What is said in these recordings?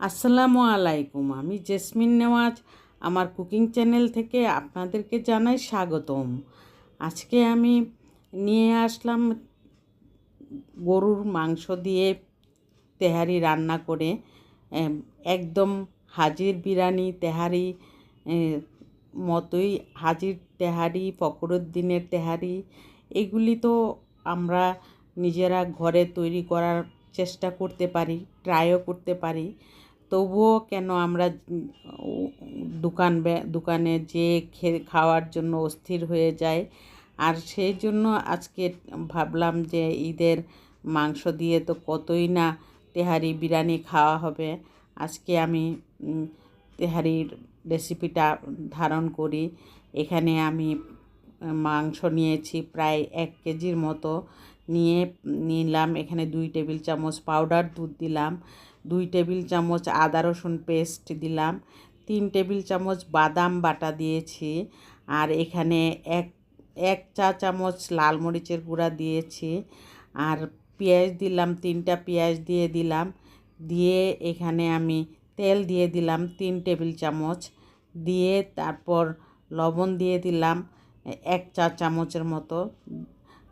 আসসালামু আলাইকুম। আমি জেসমিন নেওয়াজ। আমার কুকিং চ্যানেল থেকে আপনাদেরকে জানাই স্বাগতম। আজকে আমি নিয়ে আসলাম গরুর মাংস দিয়ে তেহারি রান্না করে একদম হাজির বিরিয়ানি তেহারি মতোই হাজির তেহারি ফকরুদ্দিনের তেহারি। এগুলি তো আমরা নিজেরা ঘরে তৈরি করার চেষ্টা করতে পারি ট্রাইও করতে পারি। তবুও কেন আমরা দোকান দোকানে যে খেয়ে খাওয়ার জন্য অস্থির হয়ে যায় আর সেই জন্য আজকে ভাবলাম যে ঈদের মাংস দিয়ে তো কতই না তেহারি বিরিয়ানি খাওয়া হবে। আজকে আমি তেহারির রেসিপিটা ধারণ করি। এখানে আমি মাংস নিয়েছি প্রায় এক কেজির মতো। নিয়ে, নিলাম এখানে দুই টেবিল চামচ পাউডার দুধ দিলাম। দুই টেবিল চামচ আদা রসুন পেস্ট দিলাম, তিন টেবিল চামচ বাদাম বাটা দিয়েছি, আর এখানে এক এক চা চামচ লাল মরিচের গুঁড়া দিয়েছি, আর পেঁয়াজ দিলাম, তিনটা পেঁয়াজ দিয়ে দিলাম, দিয়ে এখানে আমি তেল দিয়ে দিলাম তিন টেবিল চামচ, দিয়ে তারপর লবণ দিয়ে দিলাম এক চা চামচের মতো,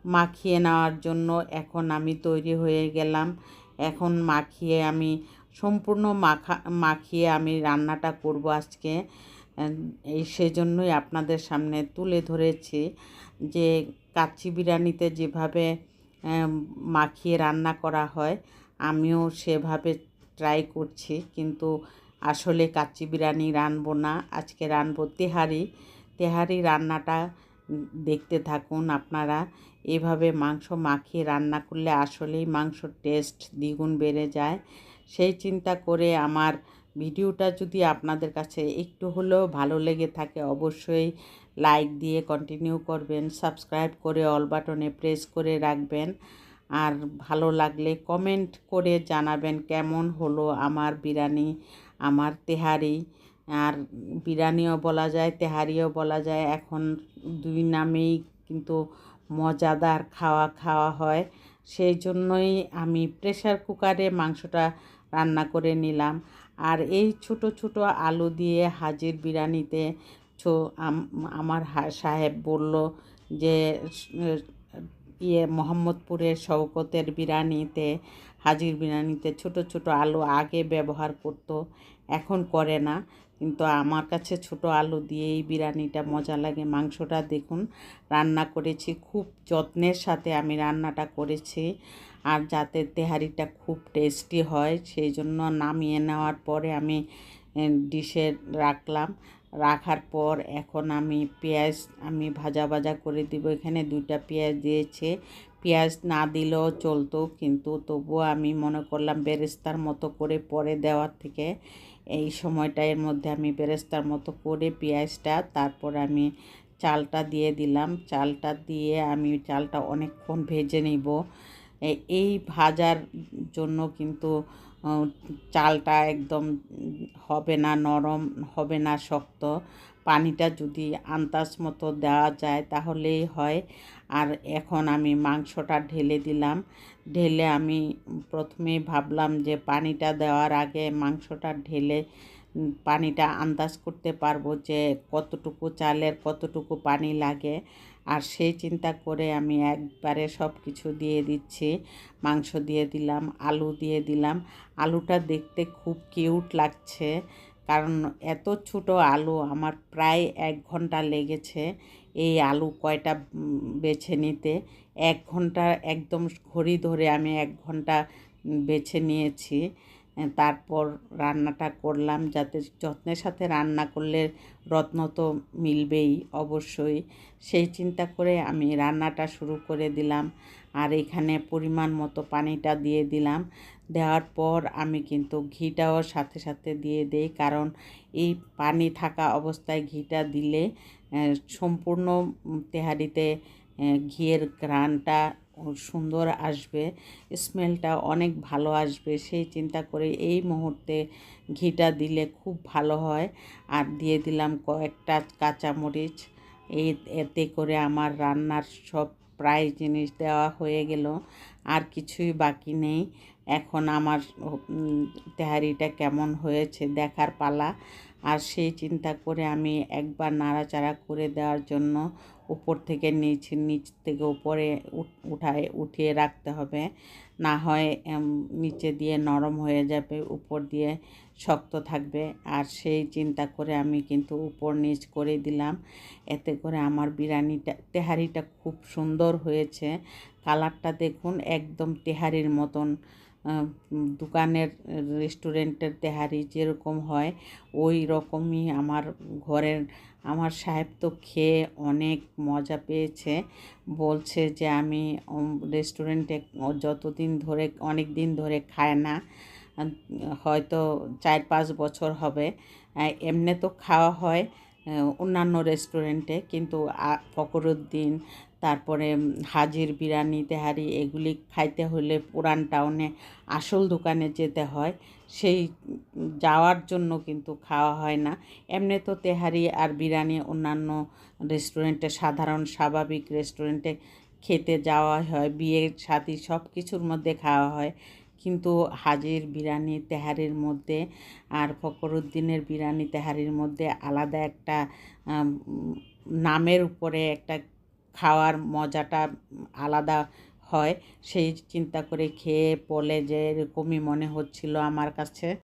মাখিয়ে নেওয়ার জন্য এখন আমি তৈরি হয়ে গেলাম এখন মাখিয়ে আমি সম্পূর্ণ মাখা, মাখিয়ে আমি রান্নাটা করব আজকে। এই সেজন্যই আপনাদের সামনে তুলে ধরেছি যে কাচ্চি বিরিয়ানিতে যেভাবে মাখিয়ে রান্না করা হয়, আমিও সেভাবে ট্রাই করছি। কিন্তু আসলে কাচ্চি বিরিয়ানি রানবো না। আজকে রানবো তেহারি। তেহারি রান্নাটা দেখতে থাকুন আপনারা। এভাবে মাংস মাখিয়ে রান্না করলে আসলেই মাংসর টেস্ট দ্বিগুণ বেড়ে যায়। সেই চিন্তা করে আমার ভিডিওটা যদি আপনাদের কাছে একটু হলেও ভালো লেগে থাকে, অবশ্যই লাইক দিয়ে কন্টিনিউ করবেন সাবস্ক্রাইব করে অল বাটনে প্রেস করে রাখবেন। আর ভালো লাগলে কমেন্ট করে জানাবেন কেমন হলো আমার বিরিয়ানি, আমার তেহারি। আর বিরিয়ানিও বলা যায়, তেহারিও বলা যায়। এখন দুই নামেই কিন্তু মজাদার খাওয়া খাওয়া হয়। সেই জন্যই আমি প্রেশার কুকারে মাংসটা রান্না করে নিলাম। আর এই ছোট ছোট আলু দিয়ে হাজির বিরিয়ানিতে আমার সাহেব বলল যে ইয়ে মোহাম্মদপুরের শওকতের বিরিয়ানিতে, হাজির বিরিয়ানিতে ছোট ছোট আলু আগে ব্যবহার করতো, এখন করে না। কিন্তু আমার কাছে ছোট আলু দিয়েই বিরিয়ানিটা মজা লাগে। মাংসটা দেখুন, রান্না করেছি, খুব যত্নের সাথে আমি রান্নাটা করেছি আর যাতে তেহারিটা খুব টেস্টি হয়, সেই জন্য নামিয়ে নেওয়ার পরে আমি ডিশে রাখলাম। রাখার পর এখন আমি পেঁয়াজ আমি ভাজা ভাজা করে দিব। এখানে দুইটা পেঁয়াজ দিয়েছে। পেঁয়াজ না দিলেও চলতো, কিন্তু তবুও আমি মনে করলাম বেরেস্তার মতো করে পরে দেওয়ার থেকে এই সময়টা এর মধ্যে আমি বেরেস্তার মতো করে পেঁয়াজটা তারপর আমি চালটা দিয়ে দিলাম। চালটা দিয়ে আমি চালটা অনেকক্ষণ ভেজে নিব। এই ভাজার জন্য কিন্তু চালটা একদম হবে না, নরম হবে না, শক্ত। পানিটা যদি আন্দাজ মতো দেওয়া যায় তাহলেই হয়। আর এখন আমি মাংসটা ঢেলে দিলাম। ঢেলে আমি প্রথমেই ভাবলাম যে পানিটা দেওয়ার আগে মাংসটা ঢেলে পানিটা আন্দাজ করতে পারব যে কতটুকু চালের কতটুকু পানি লাগে। আর সেই চিন্তা করে আমি একবারে সব কিছু দিয়ে দিচ্ছি। মাংস দিয়ে দিলাম, আলু দিয়ে দিলাম। আলুটা দেখতে খুব কিউট লাগছে। কারণ এত ছোট আলু আমার প্রায় এক ঘণ্টা লেগেছে এই আলু কয়টা বেছে নিতে। এক ঘণ্টা একদম ঘড়ি ধরে আমি এক ঘণ্টা বেছে নিয়েছি। তারপর রান্নাটা করলাম যাতে যত্নের সাথে রান্না করলে রত্ন তো মিলবেই অবশ্যই। সেই চিন্তা করে আমি রান্নাটা শুরু করে দিলাম আর এখানে পরিমাণ মতো পানিটা দিয়ে দিলাম। দেওয়ার পর আমি কিন্তু ঘিটাও সাথে সাথে দিয়ে দেই কারণ এই পানি থাকা অবস্থায় ঘিটা দিলে সম্পূর্ণ তেহারিতে ঘিয়ের ঘ্রাণটা সুন্দর আসবে স্মেলটা অনেক ভালো আসবে, সেই চিন্তা করে এই মুহূর্তে ঘিটা দিলে খুব ভালো হয়। আর দিয়ে দিলাম কয়েকটা কাঁচামরিচ। এই এতে করে আমার রান্নার সব প্রায় জিনিস দেওয়া হয়ে গেল, আর কিছুই বাকি নেই। এখন আমার তেহারিটা কেমন হয়েছে দেখার পালা। আর সেই চিন্তা করে আমি একবার নাড়াচাড়া করে দেওয়ার জন্য উপর থেকে নিচ নিচ থেকে উপরে উঠ- উঠায়, উঠিয়ে রাখতে হবে। না হয় নিচে দিয়ে নরম হয়ে যাবে, উপর দিয়ে শক্ত থাকবে। আর সেই চিন্তা করে আমি কিন্তু উপর নিচ করে দিলাম। এতে করে আমার বিরিয়ানিটা, তেহারিটা খুব সুন্দর হয়েছে। কালারটা দেখুন একদম তেহারির মতন। দোকানের রেস্টুরেন্টের তেহারি যেরকম হয়, ওই রকমই আমার ঘরের, আমার সাহেব তো খেয়ে অনেক মজা পেয়েছে। বলছে যে আমি রেস্টুরেন্টে যতদিন ধরে অনেক দিন ধরে খায় না, হয়তো চার পাঁচ বছর হবে। এমনি তো খাওয়া হয়। অন্যান্য রেস্টুরেন্টে কিন্তু ফকরুদ্দিন তারপরে হাজির বিরিয়ানি, তেহারি এগুলি খাইতে হলে পুরান টাউনে আসল দোকানে যেতে হয়। সেই যাওয়ার জন্য কিন্তু খাওয়া হয় না। এমনি তো তেহারি আর বিরিয়ানি অন্যান্য রেস্টুরেন্টে সাধারণ স্বাভাবিক রেস্টুরেন্টে খেতে যাওয়া হয়, বিয়ের সাথী সব কিছুর মধ্যে খাওয়া হয়। কিন্তু হাজির বিরিয়ানি তেহারির মধ্যে আর ফকরুদ্দিনের বিরিয়ানি তেহারির মধ্যে আলাদা একটা নামের উপরে একটা খাওয়ার মজাটা আলাদা হয়। সেই চিন্তা করে খেয়ে পলে যে এরকমই মনে হচ্ছিল আমার কাছে।